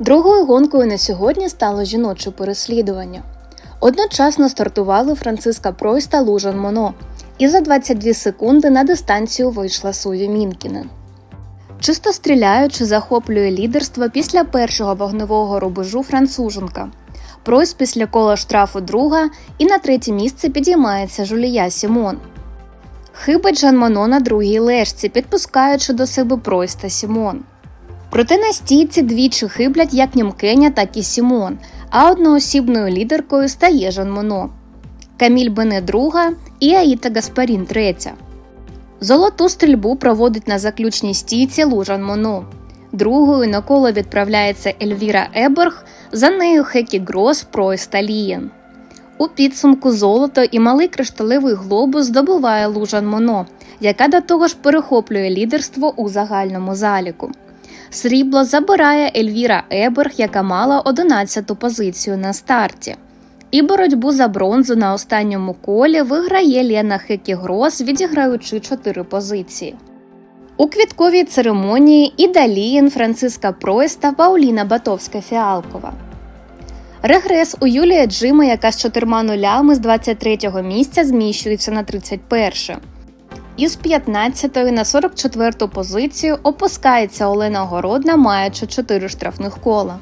Другою гонкою на сьогодні стало жіноче переслідування. Одночасно стартували Франциска Пройс та Лужан Моно, і за 22 секунди на дистанцію вийшла Суї Мінкінен. Чисто стріляючи, захоплює лідерство після першого вогневого рубежу француженка. Пройс після кола штрафу друга і на третє місце підіймається Жулія Сімон. Хибить Жан Моно на другій лежці, підпускаючи до себе Пройс та Сімон. Проте на стійці двічі хиблять як Нямкеня, так і Сімон, а одноосібною лідеркою стає Жан Моно. Каміль Бене друга і Аїта Гаспарін третя. Золоту стрільбу проводить на заключній стійці Лужан Моно. Другою на коло відправляється Ельвіра Еберг, за нею Хекі Грос, та У підсумку золото і малий кришталевий глобус здобуває Лужан Моно, яка до того ж перехоплює лідерство у загальному заліку. Срібло забирає Ельвіра Еберг, яка мала 11-ту позицію на старті. І боротьбу за бронзу на останньому колі виграє Лена Хекігрос, відіграючи 4 позиції. У квітковій церемонії і Даліїн, Франциска Пройс та Пауліна Батовська-Фіалкова. Регрес у Юлія Джима, яка з чотирма нулями з 23-го місця зміщується на 31. Із 15 на 44 позицію опускається Олена Городна, маючи 4 штрафних кола.